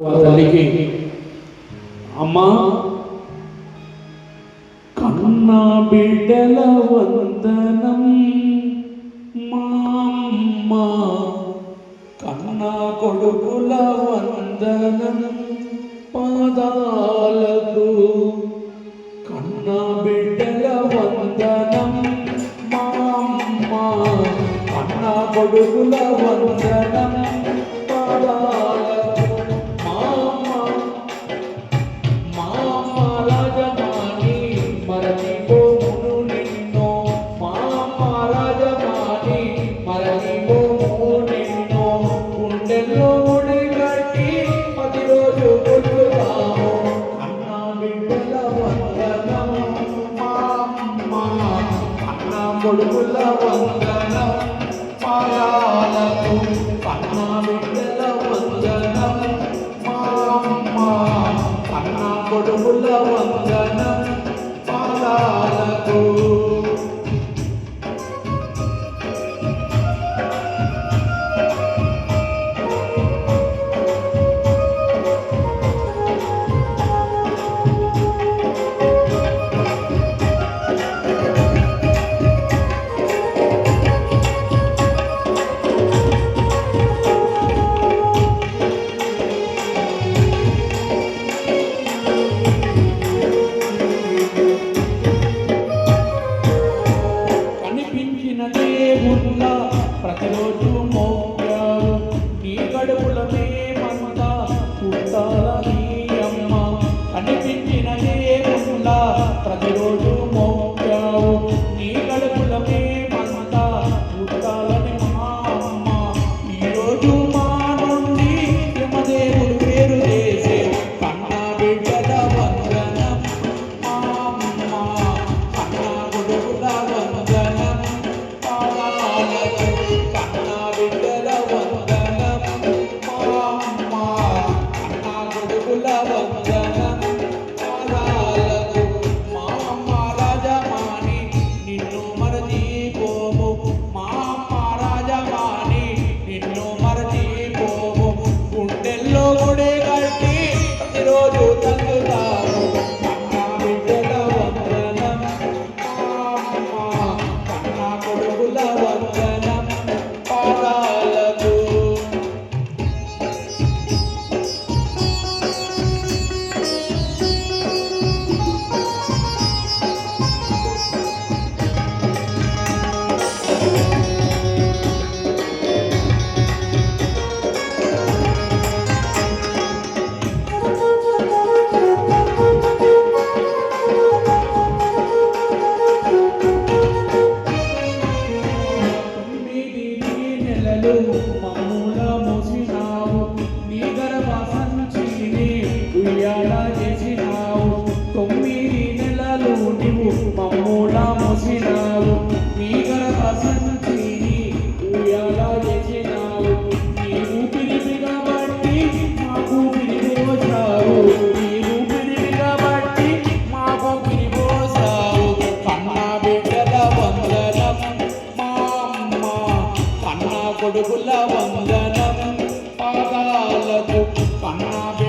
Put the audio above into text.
తల్లికి అమ్మా కన్నా బిడ్డల వందనం మామ్మ కన్నా కొడుకుల వందనం పాదాలకు కన్నా బిడ్డల వందనం మామ్మ కన్నా కొడుకుల వందనం పాదాలకు. అన్నా బిడ్డల వందనం మా అమ్మ అన్నా కొడుకుల వందనం Baba. అడుగుల వందనం పాదాలకు పన్నా